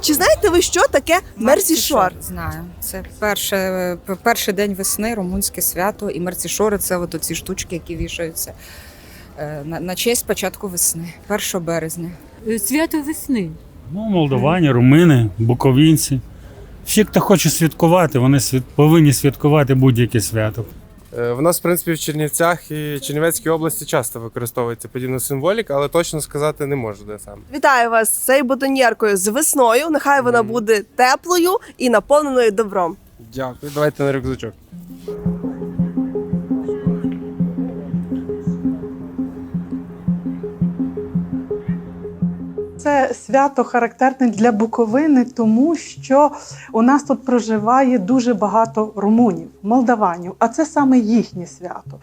Чи знаєте ви, що таке Мерсішор? Знаю. Це перше, перший день весни, румунське свято, і мерцішори це от ці штучки, які вішаються е, на, на честь початку весни, 1 березня. Е, Свято весни. Ну, молдовані, румини, буковінці. Всі, хто хоче святкувати, вони свят... повинні святкувати будь-яке свято. Е, В нас, в принципі, в Чернівцях і Чернівецькій області часто використовується подібна символіка, але точно сказати не можу, де саме. Вітаю вас з цією бутоньєркою з весною. Нехай вона буде теплою і наповненою добром. Дякую. Давайте на рюкзачок. Це свято характерне для Буковини, тому що у нас тут проживає дуже багато румунів, молдаванів, а це саме їхнє свято.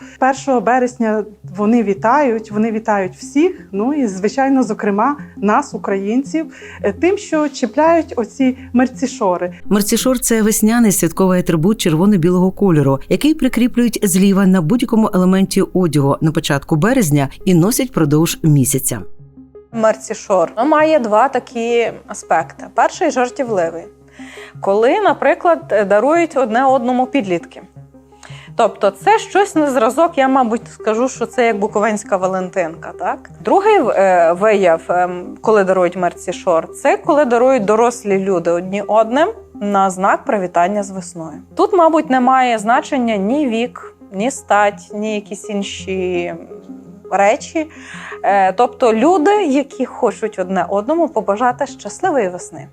1 березня вони вітають, вони вітають всіх. Ну і звичайно, зокрема, нас, українців, е, тим, що чіпляють оці мерцішори. Мерцішор це весняний святковий атрибут червоно-білого кольору, який прикріплюють зліва на будь-якому елементі одягу на початку березня і носять продовж місяця. Мерцішор Воно має два такі аспекти. Перший жартівливий, коли, наприклад, дарують одне одному підлітки. Тобто, це щось на зразок, я, мабуть, скажу, що це як Буковинська Валентинка. Так? Другий е, вияв, ем, коли дарують мерцішор, це коли дарують дорослі люди одні одним на знак привітання з весною. Тут, мабуть, немає значення ні вік, ні стать, ні якісь інші речі. Е, Тобто люди, які хочуть одне одному побажати щасливої весни.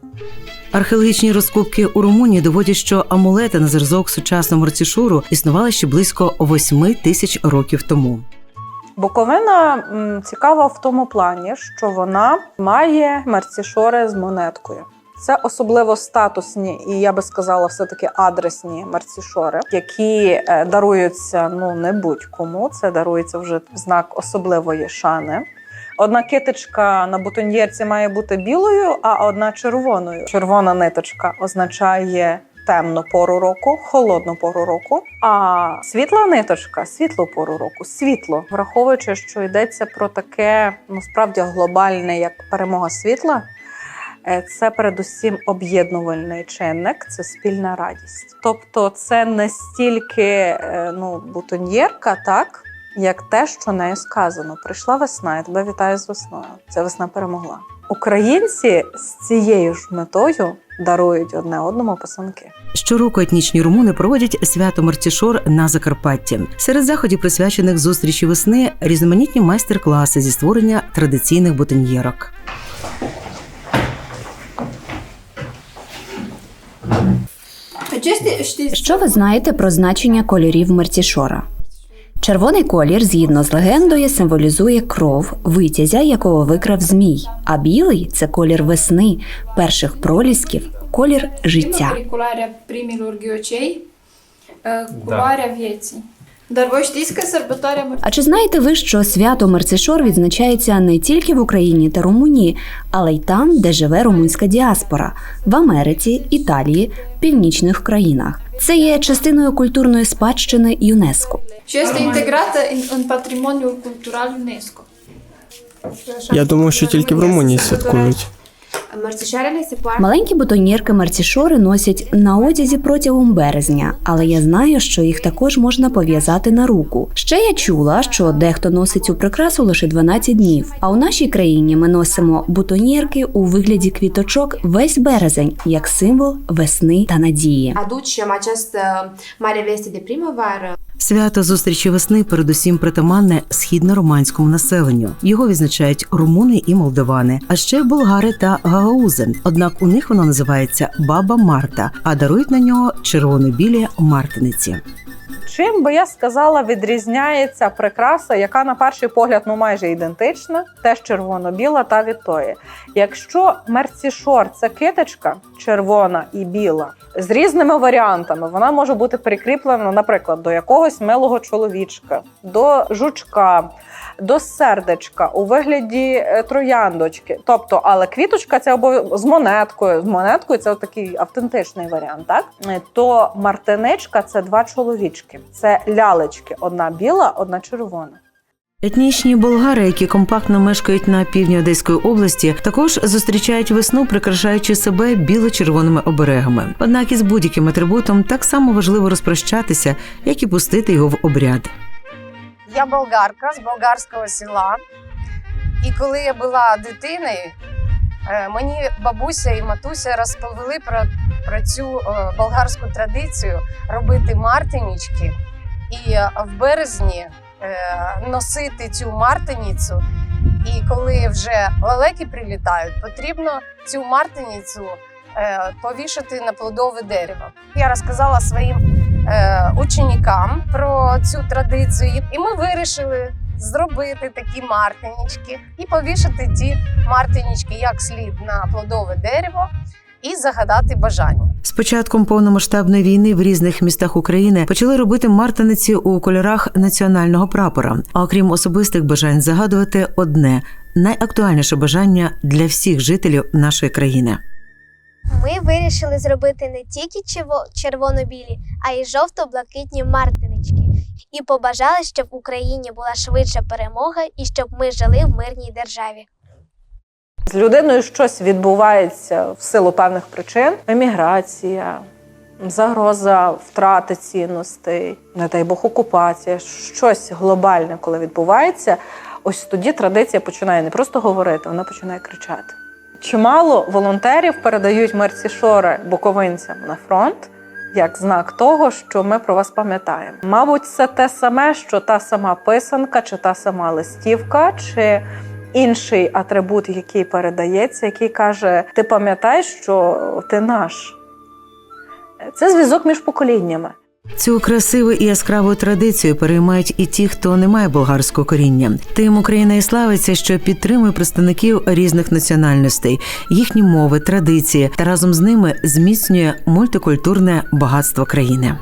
Археологічні розкопки у Румунії доводять, що амулети на зразок сучасного мерцішору існували ще близько 8 тисяч років тому. Буковина цікава в тому плані, що вона має мерцішори з монеткою. Це особливо статусні і я би сказала, все-таки адресні мерцішори, які е, даруються ну не будь-кому. Це дарується вже в знак особливої шани. Одна китичка на бутоньєрці має бути білою, а одна червоною. Червона ниточка означає темну пору року, холодну пору року. А світла ниточка світлу пору року, світло, враховуючи, що йдеться про таке ну справді глобальне, як перемога світла. Е, Це передусім об'єднувальний чинник, це спільна радість. Тобто, це не стільки е, ну, бутоньєрка, так як те, що нею сказано. Прийшла весна, я тебе вітаю з весною. Ця весна перемогла. Українці з цією ж метою дарують одне одному писанки. Щороку етнічні румуни проводять свято Мерцішор на Закарпатті. Серед заходів, присвячених зустрічі весни, різноманітні майстер-класи зі створення традиційних бутоньєрок. Що ви знаєте про значення кольорів Мерцішора? Червоний колір, згідно з легендою, символізує кров, витязя, якого викрав змій. А білий це колір весни, перших пролісків, колір життя. culoarea primilor А чи знаєте ви, що свято Мерцішор відзначається не тільки в Україні та Румунії, але й там, де живе румунська діаспора в Америці, Італії, північних країнах? Це є частиною культурної спадщини ЮНЕСКО. este integrată în, în patrimoniul. Я думав, що тільки в Румунії святкують. Маленькі бутоньєрки мерцішори носять на одязі протягом березня, але я знаю, що їх також можна пов'язати на руку. Ще я чула, що дехто носить цю прикрасу лише 12 днів. А у нашій країні ми носимо бутоньєрки у вигляді квіточок весь березень як символ весни та надії. veste. Свято зустрічі весни передусім притаманне східно-романському населенню. Його відзначають румуни і молдавани, а ще болгари та гагаузи. Однак у них воно називається Баба Марта, а дарують на нього червоно-білі мартиниці. Чим би я сказала, відрізняється прикраса, яка на перший погляд ну майже ідентична, теж червоно-біла та від тої. Якщо мерцішор це китичка червона і біла з різними варіантами, вона може бути прикріплена, наприклад, до якогось милого чоловічка, до жучка. До сердечка у вигляді е, трояндочки, тобто, але квіточка це обов... з монеткою. З монеткою це такий автентичний варіант. Так Е, то мартиничка це два чоловічки, це лялечки: одна біла, одна червона. Етнічні болгари, які компактно мешкають на півдні Одеської області, також зустрічають весну, прикрашаючи себе біло-червоними оберегами. Однак із будь-яким атрибутом так само важливо розпрощатися, як і пустити його в обряд. Я болгарка з болгарського села. І коли я була дитиною, е, мені бабуся і матуся розповіли про, про цю е, болгарську традицію робити мартинічки і е, в березні е, носити цю мартиніцю. І коли вже лелеки прилітають, потрібно цю мартиніцю повішати на плодове дерево. Я розказала своїм учнікам про цю традицію, і ми вирішили зробити такі мартинічки і повішати ті мартинічки як слід на плодове дерево і загадати бажання. З початком повномасштабної війни в різних містах України почали робити мартиниці у кольорах національного прапора. А окрім особистих бажань, загадувати одне найактуальніше бажання для всіх жителів нашої країни. Ми вирішили зробити не тільки черво- червоно-білі, а й жовто-блакитні мартинички. І побажали, щоб в Україні була швидша перемога і щоб ми жили в мирній державі. З людиною щось відбувається в силу певних причин: еміграція, загроза втрати цінностей, не дай Бог, окупація, щось глобальне, коли відбувається. Ось тоді традиція починає не просто говорити, вона починає кричати. Чимало волонтерів передають мерці шори буковинцям на фронт як знак того, що ми про вас пам'ятаємо. Мабуть, це те саме, що та сама писанка, чи та сама листівка, чи інший атрибут, який передається, який каже: Ти пам'ятаєш, що ти наш. Це зв'язок між поколіннями. Цю красиву і яскраву традицію переймають і ті, хто не має болгарського коріння. Тим Україна і славиться, що підтримує представників різних національностей, їхні мови, традиції та разом з ними зміцнює мультикультурне багатство країни.